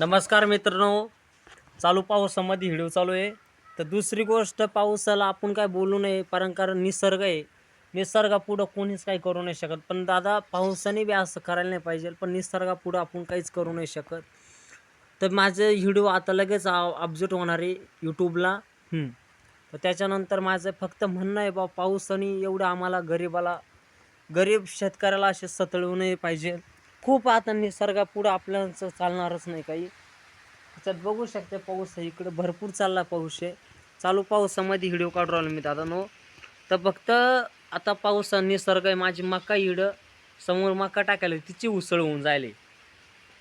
नमस्कार मित्रांनो. चालू पावसामध्ये व्हिडिओ चालू आहे. तर दुसरी गोष्ट पावसाला आपण काय बोलू नये कारण कारण निसर्ग आहे. निसर्गापुढं कोणीच काही करू नाही शकत. पण दादा पावसाने बी असं करायला नाही पाहिजे पण निसर्गापुढं आपण काहीच करू नाही शकत. तर माझे व्हिडिओ आता लगेच अपडेट होणार आहे यूट्यूबला. तर त्याच्यानंतर माझं फक्त म्हणणं आहे बा पावसाने एवढं आम्हाला गरिबाला गरीब शेतकऱ्याला असे सतळवू नाही पाहिजे. खूप आता निसर्गापुढं आपल्याचं चालणारच नाही काही. त्याच्यात बघू शकते पाऊस आहे इकडं भरपूर चालला पाऊस आहे. चालू पावसामध्ये हिडिओ काढू राहिलो मी दादा नो तर फक्त आता पाऊस निसर्ग आहे माझी मका हिडं समोर मका टाकायला तिची उसळ होऊन जायली.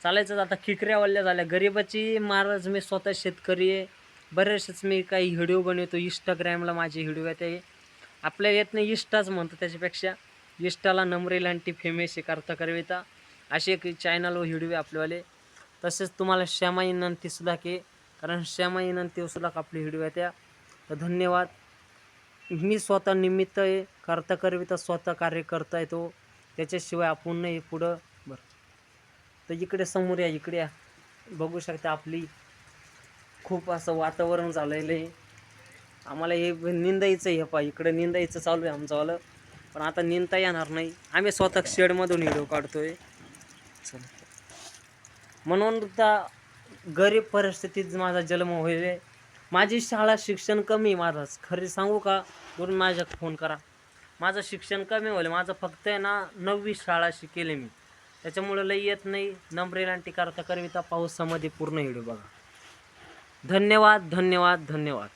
चालायचं आता खिकऱ्यावाल्या झाल्या. गरिबाची महाराज मी स्वतः शेतकरी आहे. बरेचसेच मी काही व्हिडिओ बनवतो इंस्टाग्रामला माझे व्हिडिओ येते आपल्या येत नाही इष्टाच म्हणतो त्याच्यापेक्षा. इष्टाला नम्रेल अँटी फेमेस करता करविता असे एक चॅनलवर व्हिडिओ आहे आपलेवाले तसेच तुम्हाला श्यामा विनंतीसुद्धा की कारण श्यामा विनंतीसुद्धा आपले व्हिडिओ त्या तर धन्यवाद. मी स्वतः निमित्त आहे करता करविता स्वतः कार्य करता येतो. त्याच्याशिवाय आपण नाही पुढं. बरं. तर इकडे समोर या इकडे या. बघू शकता आपली खूप असं वातावरण झालेलं आहे. आम्हाला हे निंदायचं आहे हे पा इकडे निंदायचं चालू आहे आमचंवालं पण आता निंदता येणार नाही. आम्ही स्वतः शेडमधून व्हिडिओ काढतो आहे चला म्हणून आता गरीब परिस्थितीत माझा जन्म होईल. माझी शाळा शिक्षण कमी आहे माझं. खरी सांगू का? म्हणून माझ्या फोन करा. माझं शिक्षण कमी होईल. माझं फक्त आहे ना नववी शाळा शिकेले मी. त्याच्यामुळं लई येत नाही. नंबरेलांटी करता करविता पावसामध्ये पूर्ण हिडू बघा. धन्यवाद धन्यवाद धन्यवाद.